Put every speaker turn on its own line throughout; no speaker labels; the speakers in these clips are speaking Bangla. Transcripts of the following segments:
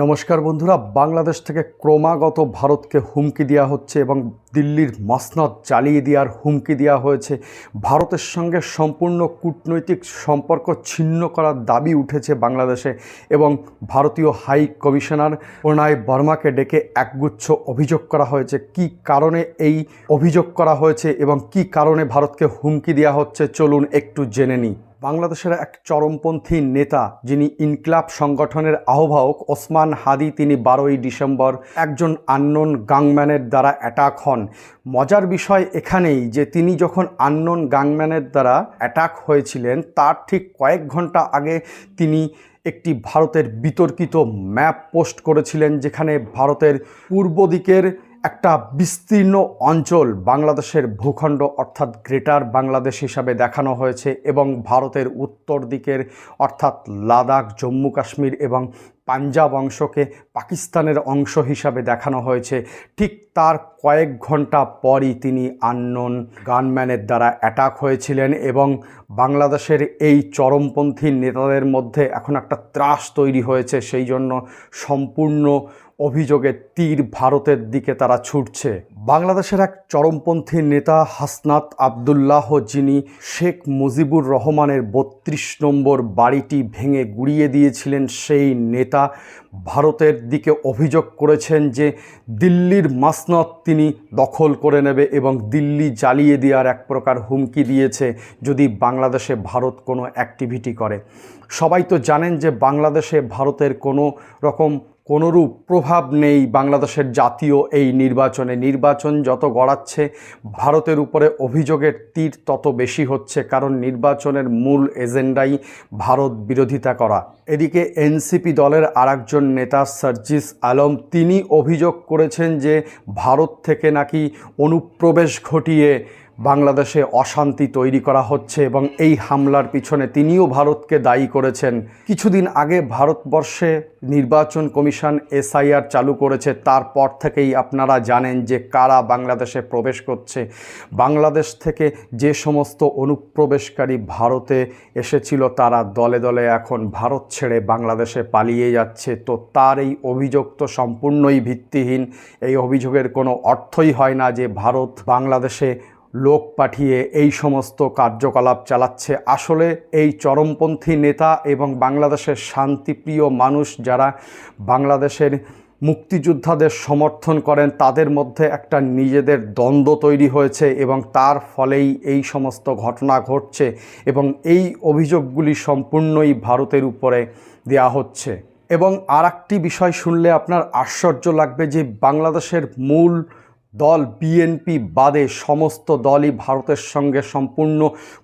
নমস্কার বন্ধুরা, বাংলাদেশ থেকে ক্রমাগত ভারতকে হুমকি দেওয়া হচ্ছে এবং দিল্লির মসনদ জ্বালিয়ে দেওয়ার হুমকি দেওয়া হয়েছে। ভারতের সঙ্গে সম্পূর্ণ কূটনৈতিক সম্পর্ক ছিন্ন করার দাবি উঠেছে বাংলাদেশে এবং ভারতীয় হাই কমিশনার প্রণয় বর্মাকে ডেকে একগুচ্ছ অভিযোগ করা হয়েছে। কি কারণে এই অভিযোগ করা হয়েছে এবং কি কারণে ভারতকে হুমকি দেওয়া হচ্ছে? চলুন একটু জেনে নিই। বাংলাদেশের এক চরমপন্থী নেতা যিনি ইনকলাব সংগঠনের আহ্বায়ক ওসমান হাদি, তিনি বারোই ডিসেম্বর একজন আননোন গাংম্যানের দ্বারা অ্যাটাক হন। মজার বিষয় এখানেই যে তিনি যখন আননোন গাংম্যানের দ্বারা অ্যাটাক হয়েছিলেন, তার ঠিক কয়েক ঘণ্টা আগে তিনি একটি ভারতের বিতর্কিত ম্যাপ পোস্ট করেছিলেন, যেখানে ভারতের পূর্ব দিকের একটা বিস্তীর্ণ অঞ্চল বাংলাদেশের ভূখণ্ড, অর্থাৎ গ্রেটার বাংলাদেশ হিসাবে দেখানো হয়েছে এবং ভারতের উত্তর দিকের, অর্থাৎ লাদাখ, জম্মু কাশ্মীর এবং পাঞ্জাব অংশকে পাকিস্তানের অংশ হিসাবে দেখানো হয়েছে। ঠিক তার কয়েক ঘণ্টা পরই তিনি আননোন গানম্যানের দ্বারা অ্যাটাক হয়েছিলেন এবং বাংলাদেশের এই চরমপন্থী নেতাদের মধ্যে এখন একটা ত্রাস তৈরি হয়েছে। সেই জন্য সম্পূর্ণ অভিযোগের তীর ভারতের দিকে তারা ছুটছে। বাংলাদেশের এক চরমপন্থী নেতা হাসনাত আবদুল্লাহ যিনি শেখ মুজিবুর রহমানের বত্রিশ নম্বর বাড়িটি ভেঙে গুড়িয়ে দিয়েছিলেন, সেই নেতা ভারতের দিকে অভিযোগ করেছেন যে দিল্লির মাসনত তিনি দখল করে নেবে এবং দিল্লি জ্বালিয়ে দেওয়ার এক প্রকার হুমকি দিয়েছে যদি বাংলাদেশে ভারত কোনো অ্যাক্টিভিটি করে। সবাই তো জানেন যে বাংলাদেশে ভারতের কোনো রকম কোনোরূপ প্রভাব নেই বাংলাদেশের জাতীয় এই নির্বাচনে। নির্বাচন যত গড়াচ্ছে, ভারতের উপরে অভিযোগের তীর তত বেশি হচ্ছে, কারণ নির্বাচনের মূল এজেন্ডাই ভারত বিরোধিতা করা। এদিকে এনসিপি দলের আরেকজন নেতা সার্জিস আলম, তিনি অভিযোগ করেছেন যে ভারত থেকে নাকি অনুপ্রবেশ ঘটিয়ে বাংলাদেশে অশান্তি তৈরি করা হচ্ছে এবং এই হামলার পিছনে তিনিও ভারতকে দায়ী করেছেন। কিছুদিন আগে ভারতবর্ষে নির্বাচন কমিশন এসআইআর চালু করেছে। তারপর থেকেই আপনারা জানেন যে কারা বাংলাদেশে প্রবেশ করছে। বাংলাদেশ থেকে যে সমস্ত অনুপ্রবেশকারী ভারতে এসেছিল, তারা দলে দলে এখন ভারত ছেড়ে বাংলাদেশে পালিয়ে যাচ্ছে। তো তার এই অভিযোগ তো সম্পূর্ণই ভিত্তিহীন। এই অভিযোগের কোনো অর্থই হয় না যে ভারত বাংলাদেশে লোক পাঠিয়ে এই সমস্ত কার্যকলাপ চালাচ্ছে। আসলে এই চরমপন্থী নেতা এবং বাংলাদেশের শান্তিপ্রিয় মানুষ যারা বাংলাদেশের মুক্তিযোদ্ধাদের সমর্থন করেন, তাদের মধ্যে একটা নিজেদের দ্বন্দ্ব তৈরি হয়েছে এবং তার ফলেই এই সমস্ত ঘটনা ঘটছে এবং এই অভিযোগগুলি সম্পূর্ণই ভারতের উপরে দেয়া হচ্ছে। এবং আর বিষয় শুনলে আপনার আশ্চর্য লাগবে যে বাংলাদেশের মূল দল বিএনপি বাদে সমস্ত দলই ভারতের সঙ্গে সম্পূর্ণ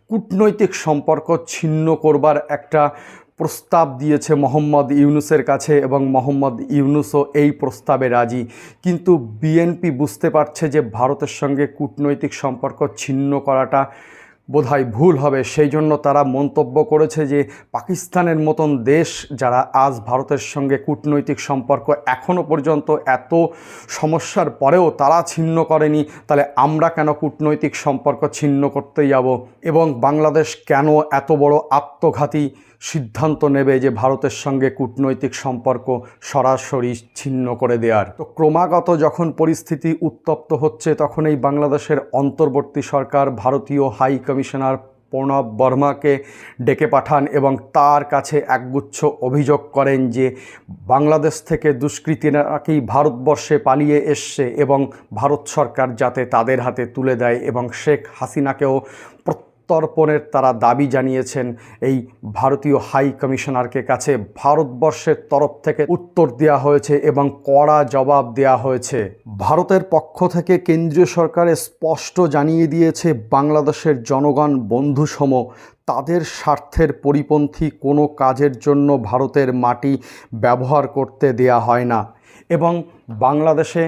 কূটনৈতিক সম্পর্ক ছিন্ন করবার একটা প্রস্তাব দিয়েছে মোহাম্মদ ইউনুসের কাছে এবং মোহাম্মদ ইউনুসও এই প্রস্তাবে রাজি। কিন্তু বিএনপি বুঝতে পারছে যে ভারতের সঙ্গে কূটনৈতিক সম্পর্ক ছিন্ন করাটা বোধহয় ভুল হবে। সেই জন্য তারা মন্তব্য করেছে যে, পাকিস্তানের মতন দেশ যারা আজ ভারতের সঙ্গে কূটনৈতিক সম্পর্ক এখনও পর্যন্ত এত সমস্যার পরেও তারা ছিন্ন করেনি, তাহলে আমরা কেন কূটনৈতিক সম্পর্ক ছিন্ন করতে যাব? এবং বাংলাদেশ কেন এত বড় আত্মঘাতী সিদ্ধান্ত নেবে যে, ভারতের সঙ্গে কূটনৈতিক সম্পর্ক সরাসরি ছিন্ন করে দেওয়ার তো ক্রমাগত যখন পরিস্থিতি উত্তপ্ত হচ্ছে, তখন এই বাংলাদেশের অন্তর্বর্তী সরকার, ভারতীয় হাই কমিশনার প্রণব বর্মাকে ডেকে পাঠান এবং তার কাছে একগুচ্ছ অভিযোগ করেন যে বাংলাদেশ থেকে দুষ্কৃতীরা নাকি ভারতবর্ষে পালিয়ে এসছে এবং ভারত সরকার যাতে তাদের হাতে তুলে দেয় এবং শেখ হাসিনাকেও প্রত্যর্পণের তারা দাবি জানিয়েছেন। এই ভারতীয় হাই কমিশনারকে কাছে ভারতবর্ষের তরফ থেকে উত্তর দেওয়া হয়েছে এবং কড়া জবাব দেওয়া হয়েছে। ভারতের পক্ষ থেকে কেন্দ্রীয় সরকারে স্পষ্ট জানিয়ে দিয়েছে, বাংলাদেশের জনগণ বন্ধুসম, তাদের স্বার্থের পরিপন্থী কোনো কাজের জন্য ভারতের মাটি ব্যবহার করতে দেয়া হয় না। এবং বাংলাদেশে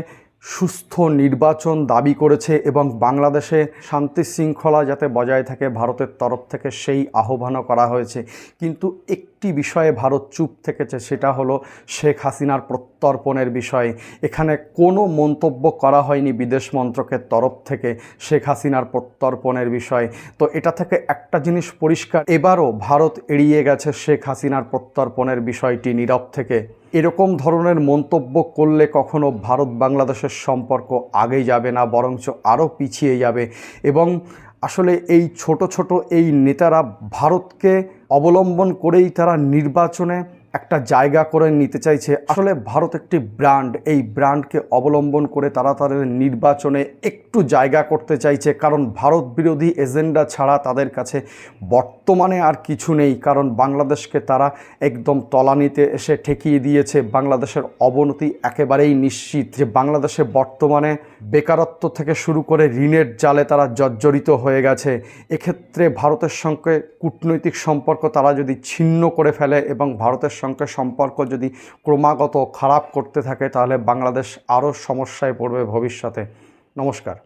সুস্থ নির্বাচন দাবি করেছে এবং বাংলাদেশে শান্তি শৃঙ্খলা যাতে বজায় থাকে, ভারতের তরফ থেকে সেই আহ্বানও করা হয়েছে। কিন্তু একটি বিষয়ে ভারত চুপ থেকেছে, সেটা হলো শেখ হাসিনার প্রত্যর্পণের বিষয়ে। এখানে কোনো মন্তব্য করা হয়নি বিদেশ মন্ত্রকের তরফ থেকে শেখ হাসিনার প্রত্যর্পণের বিষয়ে। তো এটা থেকে একটা জিনিস পরিষ্কার, এবারও ভারত এড়িয়ে গেছে শেখ হাসিনার প্রত্যর্পণের বিষয়টি নীরব থেকে। এরকম ধরনের মন্তব্য করলে কখনো ভারত বাংলাদেশের সম্পর্ক আগে যাবে না, বরঞ্চ আরও পিছিয়ে যাবে। এবং আসলে এই ছোট ছোট এই নেতারা ভারতকে অবলম্বন করেই তারা নির্বাচনে একটা জায়গা করে নিতে চাইছে। আসলে ভারত একটি ব্র্যান্ড। এই ব্র্যান্ডকে অবলম্বন করে তারা তাদের নির্বাচনে একটু জায়গা করতে চাইছে। কারণ ভারত বিরোধী এজেন্ডা ছাড়া তাদের কাছে বর্তমানে আর কিছু নেই। কারণ বাংলাদেশকে তারা একদম তলানিতে এসে ঠেকিয়ে দিয়েছে। বাংলাদেশের অবনতি একেবারেই নিশ্চিত যে বাংলাদেশে বর্তমানে বেকারত্ব থেকে শুরু করে ঋণের জালে তারা জর্জরিত হয়ে গেছে। এক্ষেত্রে ভারতের সঙ্গে কূটনৈতিক সম্পর্ক তারা যদি ছিন্ন করে ফেলে এবং ভারতের সঙ্গে সম্পর্ক যদি ক্রমাগত খারাপ করতে থাকে তাহলে বাংলাদেশ আরও সমস্যায় পড়বে ভবিষ্যতে। নমস্কার।